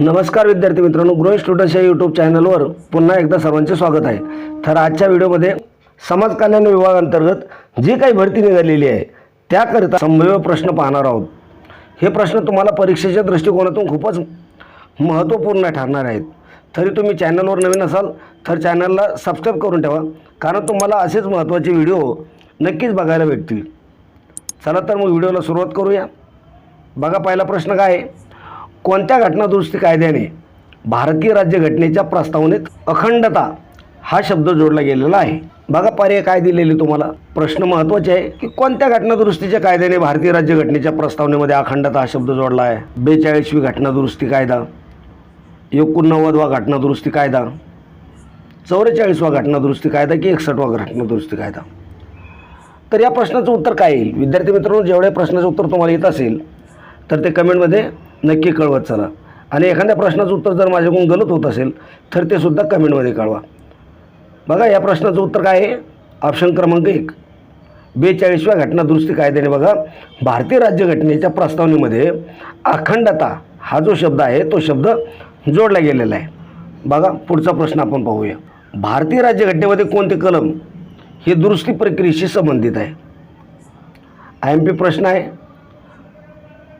नमस्कार विद्यार्थी मित्रांनो ग्रोईंग स्टुडंट्स या यूट्यूब चॅनलवर पुन्हा एकदा सर्वांचे स्वागत आहे. तर आजच्या व्हिडिओमध्ये समाज कल्याण विभागांतर्गत जी काही भरती निघालेली आहे त्याकरिता संभाव्य प्रश्न पाहणार आहोत. हे प्रश्न तुम्हाला परीक्षेच्या दृष्टिकोनातून खूपच महत्त्वपूर्ण ठरणार आहेत. तरी तुम्ही चॅनलवर नवीन असाल तर चॅनलला सबस्क्राईब करून ठेवा कारण तुम्हाला असेच महत्त्वाचे व्हिडिओ नक्कीच बघायला भेटतील. चला तर मग व्हिडिओला सुरुवात करूया. बघा पहिला प्रश्न काय आहे? कोणत्या घटनादुरुस्ती कायद्याने भारतीय राज्यघटनेच्या प्रस्तावनेत अखंडता हा शब्द जोडला गेलेला आहे? बघा पर्याय काय दिलेले तुम्हाला? प्रश्न महत्त्वाचे आहे की कोणत्या घटनादुरुस्तीच्या कायद्याने भारतीय राज्यघटनेच्या प्रस्तावनेमध्ये अखंडता हा शब्द जोडला आहे? बेचाळीसवी घटनादुरुस्ती कायदा एकोणनव्वदवा घटनादुरुस्ती कायदा चौवेचाळीसवा घटनादुरुस्ती कायदा की एकसष्टवा घटनादुरुस्ती कायदा? तर या प्रश्नाचं उत्तर काय येईल? विद्यार्थी मित्रांनो जेवढ्या प्रश्नाचं उत्तर तुम्हाला येत असेल तर ते कमेंटमध्ये नक्की कळवत चला. आणि एखाद्या प्रश्नाचं उत्तर जर माझ्याकडून गलत होत असेल तर ते सुद्धा कमेंटमध्ये कळवा. बघा या प्रश्नाचं उत्तर काय आहे? ऑप्शन क्रमांक एक. बेचाळीसव्या घटना दुरुस्ती कायद्याने बघा भारतीय राज्यघटनेच्या प्रस्तावनेमध्ये अखंडता हा जो शब्द आहे तो शब्द जोडला गेलेला आहे. बघा पुढचा प्रश्न आपण पाहूया. भारतीय राज्यघटनेमध्ये कोणते कलम हे दुरुस्ती प्रक्रियेशी संबंधित आहे? आय एम पी प्रश्न आहे.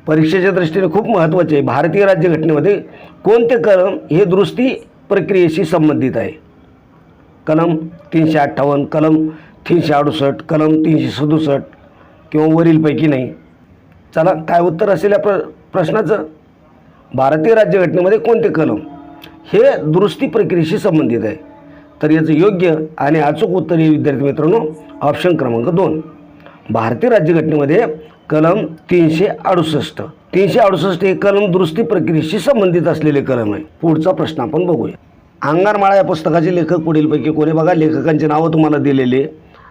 परीक्षेच्या दृष्टीने खूप महत्त्वाचे आहे. भारतीय राज्यघटनेमध्ये कोणते कलम हे दुरुस्ती प्रक्रियेशी संबंधित आहे? कलम तीनशे अठ्ठावन्न कलम तीनशे अडुसष्ट कलम तीनशे सदुसष्ट किंवा वरीलपैकी नाही. चला काय उत्तर असेल या प्र प्रश्नाचं? भारतीय राज्यघटनेमध्ये कोणते कलम हे दुरुस्ती प्रक्रियेशी संबंधित आहे? तर याचं योग्य आणि अचूक उत्तर हे विद्यार्थी मित्रांनो ऑप्शन क्रमांक दोन. भारतीय राज्यघटनेमध्ये कलम तीनशे अडुसष्ट. तीनशे अडुसष्ट हे कलम दुरुस्ती प्रक्रियेशी संबंधित असलेले कलम आहे. पुढचा प्रश्न आपण बघूया. अंगारमाळा या पुस्तकाचे लेखक पुढीलपैकी कोणी बघा? लेखकांची नावं तुम्हाला दिलेली.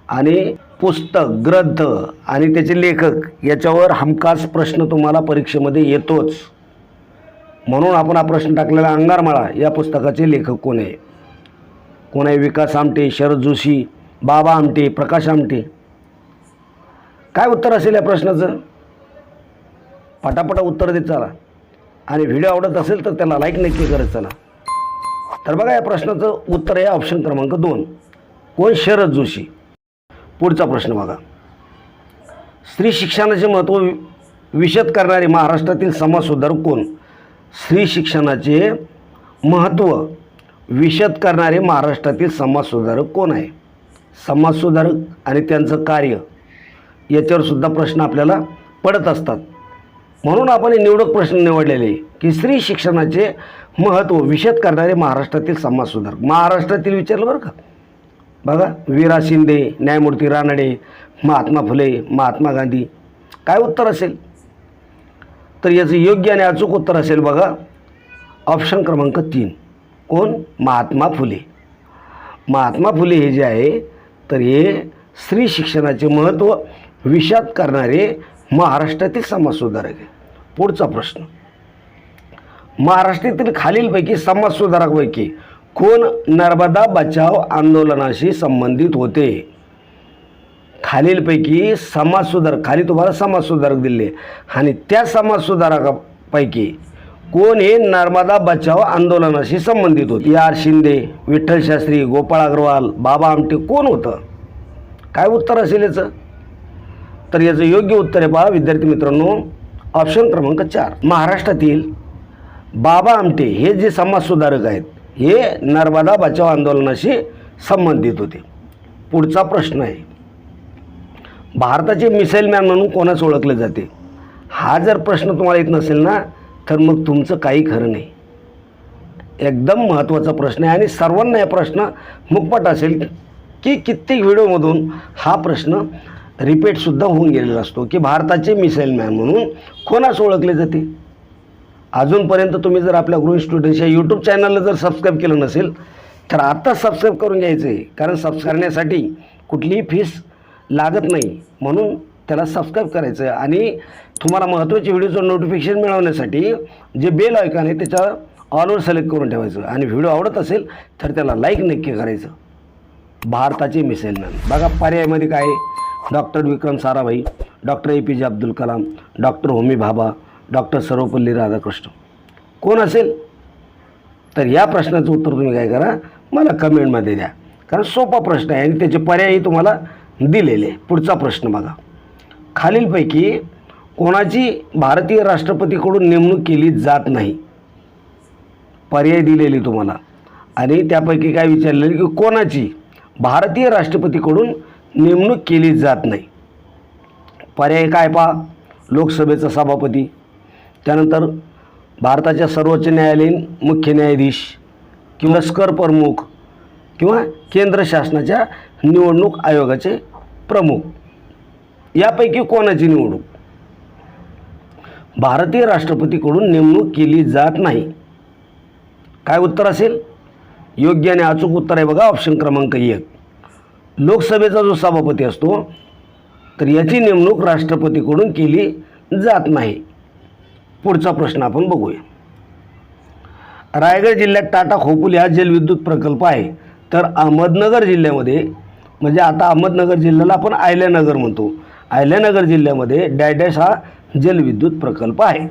आणि पुस्तक ग्रंथ आणि त्याचे लेखक याच्यावर हमखास प्रश्न तुम्हाला परीक्षेमध्ये येतोच. म्हणून आपण हा प्रश्न टाकलेला अंगारमाळा या पुस्तकाचे लेखक कोण आहे? कोण आहे? विकास आमटे शरद जोशी बाबा आमटे प्रकाश आमटे. काय उत्तर असेल या प्रश्नाचं? पटापटा उत्तर देत चला. आणि व्हिडिओ आवडत असेल तर त्याला लाईक नक्की करत चला. तर बघा या प्रश्नाचं उत्तर आहे ऑप्शन क्रमांक दोन. कोण शरद जोशी? पुढचा प्रश्न बघा. स्त्री शिक्षणाचे महत्त्व विशद करणारे महाराष्ट्रातील समाजसुधारक कोण? स्त्री शिक्षणाचे महत्त्व विशद करणारे महाराष्ट्रातील समाजसुधारक कोण आहे? समाजसुधारक आणि त्यांचं कार्य. याच्यावर सुद्धा प्रश्न आपल्याला पडत असतात. म्हणून आपण हे निवडक प्रश्न निवडलेले की स्त्री शिक्षणाचे महत्त्व विशद करणारे महाराष्ट्रातील समाजसुधारक. महाराष्ट्रातील विचारलं बरं का? बघा वीरा शिंदे न्यायमूर्ती रानडे महात्मा फुले महात्मा गांधी काय उत्तर असेल? तर याचं योग्य आणि अचूक उत्तर असेल बघा ऑप्शन क्रमांक तीन. कोण? महात्मा फुले. महात्मा फुले हे जे आहे तर हे स्त्री शिक्षणाचे महत्त्व विषाद करणारे महाराष्ट्रातील समाजसुधारक आहे पुढचा प्रश्न. महाराष्ट्रातील खालीलपैकी समाजसुधारकपैकी कोण नर्मदा बचाव आंदोलनाशी संबंधित होते? खालीलपैकी समाजसुधारक खाली तुम्हाला समाजसुधारक दिले. आणि त्या समाजसुधारकापैकी कोण हे नर्मदा बचाव आंदोलनाशी संबंधित होते? आर. शिंदे विठ्ठल शास्त्री गोपाळ अग्रवाल बाबा आमटे कोण होतं? काय उत्तर असेल याचं? तर याचं योग्य उत्तर आहे पहा विद्यार्थी मित्रांनो. ऑप्शन क्रमांक चार. महाराष्ट्रातील बाबा आमटे हे जे समाजसुधारक आहेत हे नर्मदा बचाव आंदोलनाशी संबंधित होते. पुढचा प्रश्न आहे. भारताचे मिसाईल मॅन म्हणून कोणाच ओळखले जाते? हा जर प्रश्न तुम्हाला येत नसेल ना तर मग तुमचं काही खरं नाही. एकदम महत्त्वाचा प्रश्न आहे आणि सर्वांना या प्रश्न मुकपट असेल की कित्येक व्हिडिओमधून हा प्रश्न रिपीटसुद्धा होऊन गेलेला असतो की भारताचे मिसाईल मॅन म्हणून कोणास ओळखले जाते? अजूनपर्यंत तुम्ही जर आपल्या गृह स्टुडंट्सच्या यूट्यूब चॅनलला जर सबस्क्राईब केलं नसेल तर आत्ता सबस्क्राईब करून घ्यायचं आहे कारण सबस्क्राईब करण्यासाठी कुठलीही फीस लागत नाही. म्हणून त्याला सबस्क्राईब करायचं आणि तुम्हाला महत्त्वाचे व्हिडिओचं नोटिफिकेशन मिळवण्यासाठी जे बेल ऐकन आहे त्याच्या ऑलवर सिलेक्ट करून ठेवायचं. आणि व्हिडिओ आवडत असेल तर त्याला लाईक नक्की करायचं. भारताचे मिसाईल मॅन. बघा पर्यायामध्ये काय doctor Vikram Sarabhai doctor A P J Abdul Kalam doctor Homi Bhabha doctor Sarvepalli Radhakrishna. कोण असेल? तर या प्रश्नाचं उत्तर तुम्ही काय करा मला कमेंटमध्ये द्या. कारण सोपा प्रश्न आहे आणि त्याचे पर्यायही तुम्हाला दिलेले आहे. पुढचा प्रश्न बघा. खालीलपैकी कोणाची भारतीय राष्ट्रपतीकडून नेमणूक केली जात नाही? पर्याय दिलेली तुम्हाला. आणि त्यापैकी काय विचारलेलं की कोणाची भारतीय राष्ट्रपतीकडून नेमणूक केली जात नाही. पर्याय काय पहा? लोकसभेचा सभापती त्यानंतर भारताच्या सर्वोच्च न्यायालयीन मुख्य न्यायाधीश किंवा लष्कर प्रमुख किंवा केंद्र शासनाच्या निवडणूक आयोगाचे प्रमुख. यापैकी कोणाची निवडणूक? भारतीय राष्ट्रपतीकडून नेमणूक केली जात नाही. काय उत्तर असेल? योग्य आणि अचूक उत्तर आहे बघा ऑप्शन क्रमांक एक. लोकसभेचा जो सभापती असतो तर याची नेमणूक राष्ट्रपतीकडून केली जात नाही. पुढचा प्रश्न आपण बघूया. रायगड जिल्ह्यात टाटा खोपुल हा जलविद्युत प्रकल्प आहे. तर अहमदनगर जिल्ह्यामध्ये म्हणजे आता अहमदनगर जिल्ह्याला आपण आयल्यानगर म्हणतो. आयल्यानगर जिल्ह्यामध्ये डॅडॅश हा जलविद्युत प्रकल्प आहे.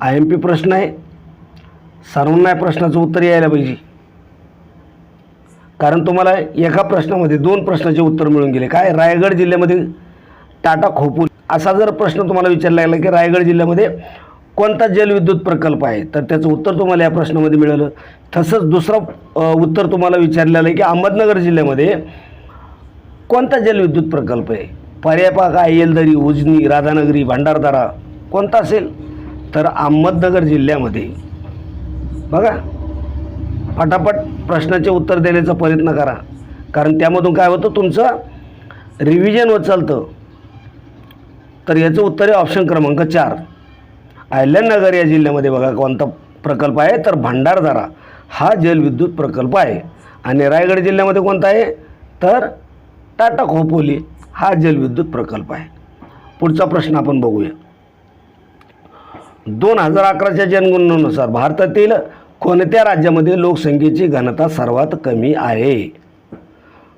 आय एम पी प्रश्न आहे. सर्वांना या प्रश्नाचं उत्तर यायला पाहिजे. कारण तुम्हाला एका प्रश्नामध्ये दोन प्रश्नाचे उत्तर मिळून गेले. काय? रायगड जिल्ह्यामध्ये टाटा खोपूल. असा जर प्रश्न तुम्हाला विचारला गेला की रायगड जिल्ह्यामध्ये कोणता जलविद्युत प्रकल्प आहे? तर त्याचं उत्तर तुम्हाला या प्रश्नामध्ये मिळालं. तसंच दुसरं उत्तर तुम्हाला विचारलेलं आहे की अहमदनगर जिल्ह्यामध्ये कोणता जलविद्युत प्रकल्प आहे? पर्याय पहा काय उजनी राधानगरी भंडारदारा कोणता असेल? तर अहमदनगर जिल्ह्यामध्ये. बघा. फटाफट प्रश्नाचे उत्तर देण्याचा प्रयत्न करा. कारण त्यामधून काय होतं तुमचं रिव्हिजन होत चालतं. तर याचं उत्तर आहे ऑप्शन क्रमांक चार. आयल्यानगर या जिल्ह्यामध्ये बघा कोणता प्रकल्प आहे. तर भंडारदारा हा जलविद्युत प्रकल्प आहे. आणि रायगड जिल्ह्यामध्ये कोणता आहे? तर टाटा खोपोली हा जलविद्युत प्रकल्प आहे. पुढचा प्रश्न आपण बघूया. दोन हजार अकराच्या जनगणनेनुसार भारतातील कोणत्या राज्यामध्ये लोकसंख्येची घनता सर्वात कमी आहे?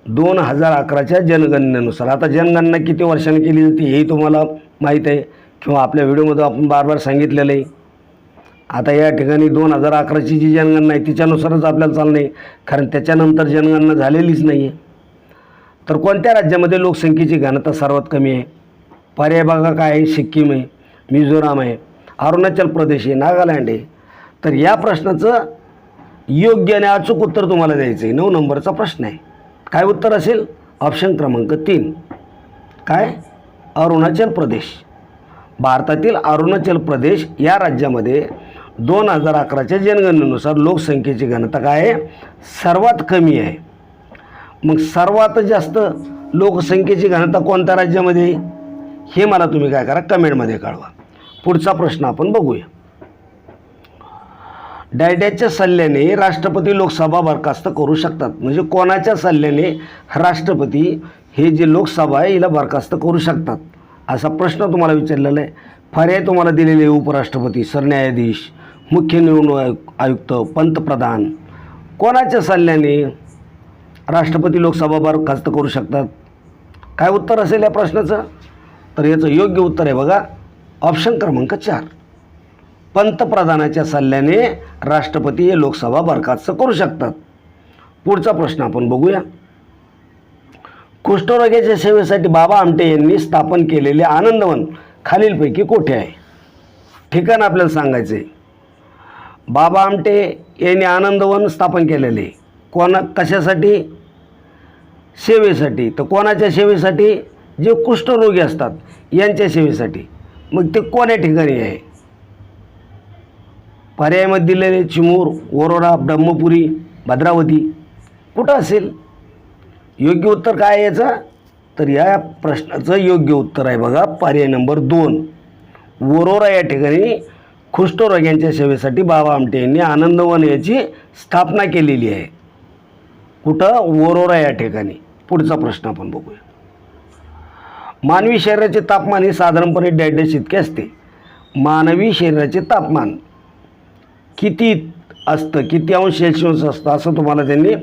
दोन हजार अकराच्या जनगणनेनुसार. आता जनगणना किती वर्षांनी केली जाते हेही तुम्हाला माहीत आहे किंवा आपल्या व्हिडिओमध्ये आपण बार बार सांगितलेलं आहे. आता या ठिकाणी दोन हजार अकराची जी जनगणना आहे तिच्यानुसारच आपल्याला चालणं आहे. कारण त्याच्यानंतर जनगणना झालेलीच नाही आहे तर कोणत्या राज्यामध्ये लोकसंख्येची घनता सर्वात कमी आहे? पर्याय बघा काय आहे? सिक्कीम आहे मिझोराम आहे अरुणाचल प्रदेश आहे नागालँड आहे. तर या प्रश्नाचं योग्य आणि अचूक उत्तर तुम्हाला द्यायचं आहे नऊ नंबरचा प्रश्न आहे. काय उत्तर असेल? ऑप्शन क्रमांक तीन. काय? अरुणाचल प्रदेश. भारतातील अरुणाचल प्रदेश या राज्यामध्ये दोन हजार अकराच्या जनगणनेनुसार लोकसंख्येची घनता काय आहे? सर्वात कमी आहे. मग सर्वात जास्त लोकसंख्येची घनता कोणत्या राज्यामध्ये हे मला तुम्ही काय करा कमेंटमध्ये कळवा. पुढचा प्रश्न आपण बघूया. डायड्याच्या सल्ल्याने राष्ट्रपती लोकसभा बरखास्त करू शकतात. म्हणजे कोणाच्या सल्ल्याने राष्ट्रपती हे जे लोकसभा आहे हिला बरखास्त करू शकतात? असा प्रश्न तुम्हाला विचारलेला आहे. पर्याय तुम्हाला दिलेले आहे उपराष्ट्रपती सरन्यायाधीश मुख्य निवडणूक आयु- आयुक्त पंतप्रधान. कोणाच्या सल्ल्याने राष्ट्रपती लोकसभा बरखास्त करू शकतात? काय उत्तर असेल या प्रश्नाचं? तर याचं योग्य उत्तर आहे बघा ऑप्शन क्रमांक चार. पंतप्रधानाच्या सल्ल्याने राष्ट्रपती हे लोकसभा बरखास्त करू शकतात. पुढचा प्रश्न आपण बघूया. कुष्ठरोग्याच्या सेवेसाठी बाबा आमटे यांनी स्थापन केलेले आनंदवन खालीलपैकी कोठे आहे? ठिकाण आपल्याला सांगायचं आहे बाबा आमटे यांनी आनंदवन स्थापन केलेले. कोणा कशासाठी? सेवेसाठी. तर कोणाच्या सेवेसाठी? जे कुष्ठरोगी असतात यांच्या सेवेसाठी. मग ते कोण्या ठिकाणी आहे? पर्यायामध्ये दिलेले चिमूर ओरोडा ब्रह्मपुरी भद्रावती कुठं असेल? योग्य उत्तर काय आहे याचं? तर या प्रश्नाचं योग्य उत्तर आहे बघा पर्याय नंबर दोन. वरोरा या ठिकाणी कुष्ठरोग्यांच्या सेवेसाठी बाबा आमटे यांनी आनंदवन याची स्थापना केलेली आहे. कुठं? वरोरा या ठिकाणी. पुढचा प्रश्न आपण बघूया. मानवी शरीराचे तापमान हे साधारणपणे डॅडॅश इतके असते. मानवी शरीराचे तापमान किती असतं किती अंश सेल्शियस असतं असं तुम्हाला त्यांनी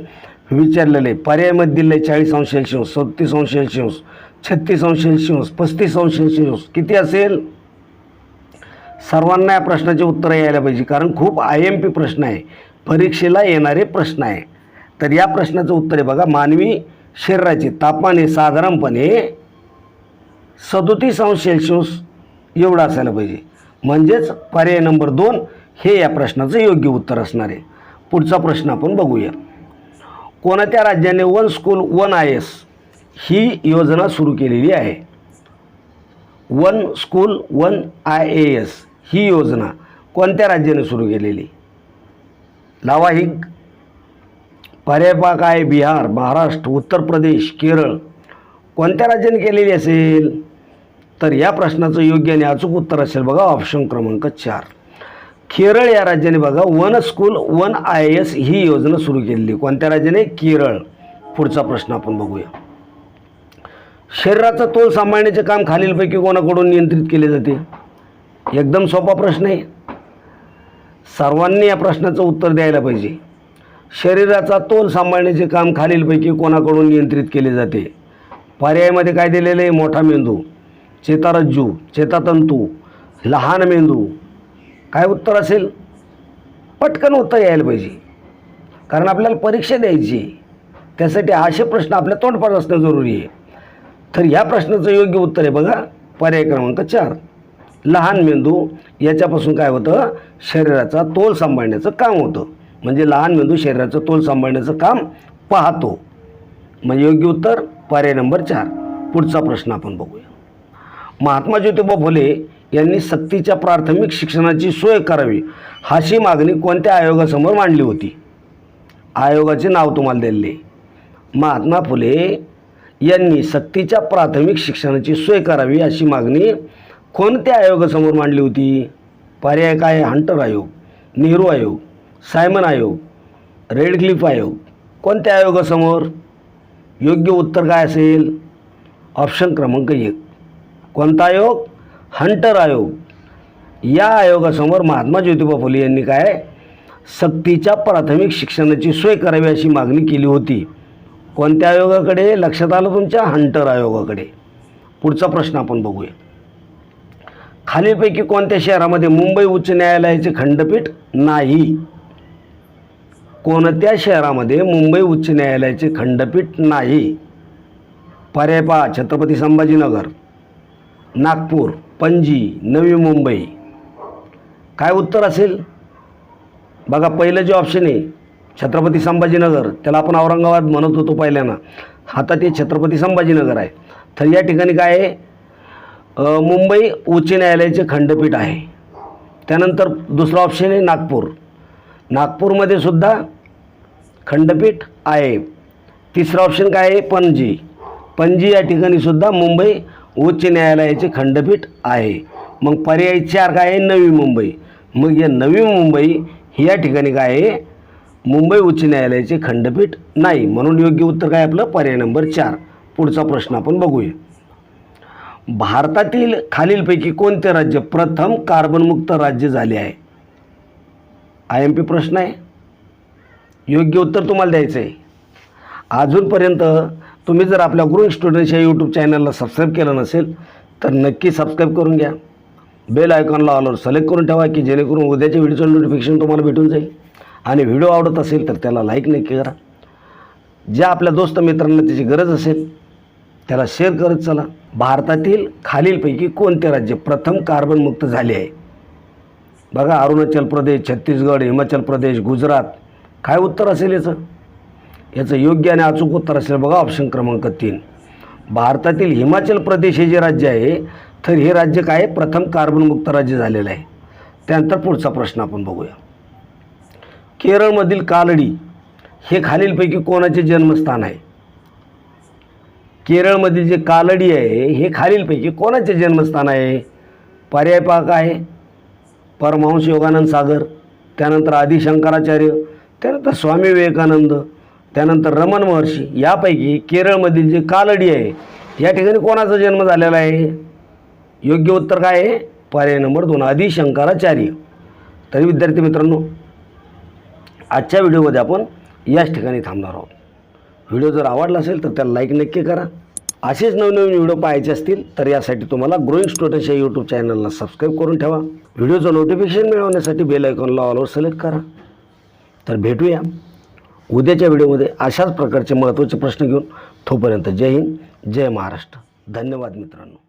विचारलेलं आहे. पर्यायमध्ये दिलं आहे चाळीस अंश सेल्शियस सत्तीस अंश सेल्शियस छत्तीस अंश सेल्शियस पस्तीस अंश सेल्शियस किती असेल? सर्वांना या प्रश्नाचे उत्तर यायला पाहिजे कारण खूप आय एम पी प्रश्न आहे. परीक्षेला येणारे प्रश्न आहे. तर या प्रश्नाचं उत्तर आहे बघा मानवी शरीराचे तापमान हे साधारणपणे सदोतीस अंश सेल्शियस एवढं असायला पाहिजे. म्हणजेच पर्याय नंबर दोन हे या प्रश्नाचं योग्य उत्तर असणार आहे. पुढचा प्रश्न आपण बघूया. कोणत्या राज्याने one school one I S ही योजना सुरू केलेली आहे? One school one I A S ही योजना कोणत्या राज्याने सुरू केलेली? लावा ही. पर्यापाक आहे बिहार महाराष्ट्र उत्तर प्रदेश केरळ. कोणत्या राज्याने केलेली असेल? तर या प्रश्नाचं योग्य आणि अचूक उत्तर असेल बघा ऑप्शन क्रमांक चार. केरळ या राज्याने बघा one school one I S ही योजना सुरू केलेली. कोणत्या राज्याने? केरळ. पुढचा प्रश्न आपण बघूया. शरीराचा तोल सांभाळण्याचे काम खालीलपैकी कोणाकडून नियंत्रित केले जाते? एकदम सोपा प्रश्न आहे. सर्वांनी या प्रश्नाचं उत्तर द्यायला पाहिजे. शरीराचा तोल सांभाळण्याचे काम खालीलपैकी कोणाकडून नियंत्रित केले जाते? पर्यायामध्ये काय दिलेलं आहे? मोठा मेंदू चेतारज्जू चेतातंतू लहान मेंदू काय उत्तर असेल? पटकन उत्तर यायला पाहिजे. कारण आपल्याला परीक्षा द्यायची त्यासाठी असे प्रश्न आपल्या तोंडपाठ असणं जरुरी आहे. तर ह्या प्रश्नाचं योग्य उत्तर आहे बघा. पर्याय क्रमांक चार. लहान मेंदू याच्यापासून काय होतं? शरीराचा तोल सांभाळण्याचं काम होतं. म्हणजे लहान मेंदू शरीराचं तोल सांभाळण्याचं काम पाहतो. म्हणजे योग्य उत्तर पर्याय नंबर चार. पुढचा प्रश्न आपण बघूया. महात्मा ज्योतिबा फुले यांनी सक्तीच्या प्राथमिक शिक्षणाची सोय करावी अशी मागणी कोणत्या आयोगासमोर मांडली होती? आयोगाचे नाव तुम्हाला दिलेले महात्मा फुले यांनी सक्तीच्या प्राथमिक शिक्षणाची सोय करावी अशी मागणी कोणत्या आयोगासमोर मांडली होती? पर्याय काय हंटर आयोग नेहरू आयोग सायमन आयोग रेडक्लिफ आयोग कोणत्या आयोगासमोर? योग्य उत्तर काय असेल? ऑप्शन क्रमांक एक. कोणता आयोग? हंटर आयोग. या आयोगासमोर महात्मा ज्योतिबा फुले यांनी काय सक्तीच्या प्राथमिक शिक्षणाची सोय करावी अशी मागणी केली होती. कोणत्या आयोगाकडे? लक्षात आलं तुमच्या? हंटर आयोगाकडे. पुढचा प्रश्न आपण बघूया. खालीलपैकी कोणत्या शहरामध्ये मुंबई उच्च न्यायालयाचे खंडपीठ नाही? कोणत्या शहरामध्ये मुंबई उच्च न्यायालयाचे खंडपीठ नाही? पर्याय पहा. छत्रपती संभाजीनगर नागपूर पणजी नवी मुंबई. काय उत्तर असेल? बघा पहिलं जे ऑप्शन आहे छत्रपती संभाजीनगर त्याला आपण औरंगाबाद म्हणत होतो पहिल्यानं आता ते छत्रपती संभाजीनगर आहे. तर या ठिकाणी काय आहे? मुंबई उच्च न्यायालयाचे खंडपीठ आहे. त्यानंतर दुसरा ऑप्शन आहे नागपूर. नागपूरमध्ये सुद्धा खंडपीठ आहे. तिसरा ऑप्शन काय आहे? पणजी. पणजी या ठिकाणी सुद्धा मुंबई उच्च न्यायालयाचे खंडपीठ आहे. मग पर्याय चार काय आहे? नवी मुंबई. मग या नवी मुंबई या ठिकाणी काय आहे? मुंबई उच्च न्यायालयाचे खंडपीठ नाही. म्हणून योग्य उत्तर काय आपलं? पर्याय नंबर चार. पुढचा प्रश्न आपण बघूया. भारतातील खालीलपैकी कोणते राज्य प्रथम कार्बनमुक्त राज्य झाले आहे? आय एम पी प्रश्न आहे. योग्य उत्तर तुम्हाला द्यायचं आहे अजूनपर्यंत तुम्ही जर आपल्या गुरु स्टुडंट्स या यूट्यूब चॅनलला सबस्क्राईब केलं नसेल तर नक्की सबस्क्राईब करून घ्या. बेल आयकॉनला ऑलवर सिलेक्ट करून ठेवा की जेणेकरून उद्याच्या व्हिडिओचं नोटिफिकेशन तुम्हाला भेटून जाईल. आणि व्हिडिओ आवडत असेल तर त्याला लाईक नक्की करा. ज्या आपल्या दोस्त मित्रांना त्याची गरज असेल त्याला शेअर करत चला. भारतातील खालीलपैकी कोणते राज्य प्रथम कार्बनमुक्त झाले आहे? बघा अरुणाचल प्रदेश छत्तीसगड हिमाचल प्रदेश गुजरात. काय उत्तर असेल याचं? याचं योग्य आणि अचूक उत्तर असेल बघा ऑप्शन क्रमांक तीन. भारतातील हिमाचल प्रदेश हे जे राज्य आहे तर हे राज्य काय? आहे? प्रथम कार्बनमुक्त राज्य झालेलं आहे. त्यानंतर पुढचा प्रश्न आपण बघूया. केरळमधील कालडी हे खालीलपैकी कोणाचे जन्मस्थान आहे? केरळमधील जे कालडी आहे हे खालीलपैकी कोणाचे जन्मस्थान आहे? पर्याय पाक आहे. परमहंस योगानंद सागर त्यानंतर आदिशंकराचार्य त्यानंतर स्वामी विवेकानंद त्यानंतर रमण महर्षी यापैकी केरळमधील जे कालडी आहे या ठिकाणी कोणाचा जन्म झालेला आहे? योग्य उत्तर काय आहे? पर्याय नंबर दोन आदिशंकराचार्य तरी विद्यार्थी मित्रांनो आजच्या व्हिडिओमध्ये आपण याच ठिकाणी थांबणार आहोत. व्हिडिओ जर आवडला असेल तर त्याला लाईक नक्की करा. असेच नवनवीन व्हिडिओ पाहायचे असतील तर यासाठी तुम्हाला ग्रोईंग स्टुडंट्स या यूट्यूब चॅनलला सबस्क्राईब करून ठेवा. व्हिडिओचं नोटिफिकेशन मिळवण्यासाठी बेल आयकॉनला ऑलवर सिलेक्ट करा. तर भेटूया. उद्याच्या व्हिडिओमध्ये अशाच प्रकारचे महत्त्वाचे प्रश्न घेऊन तोपर्यंत जय हिंद जय महाराष्ट्र. धन्यवाद मित्रांनो.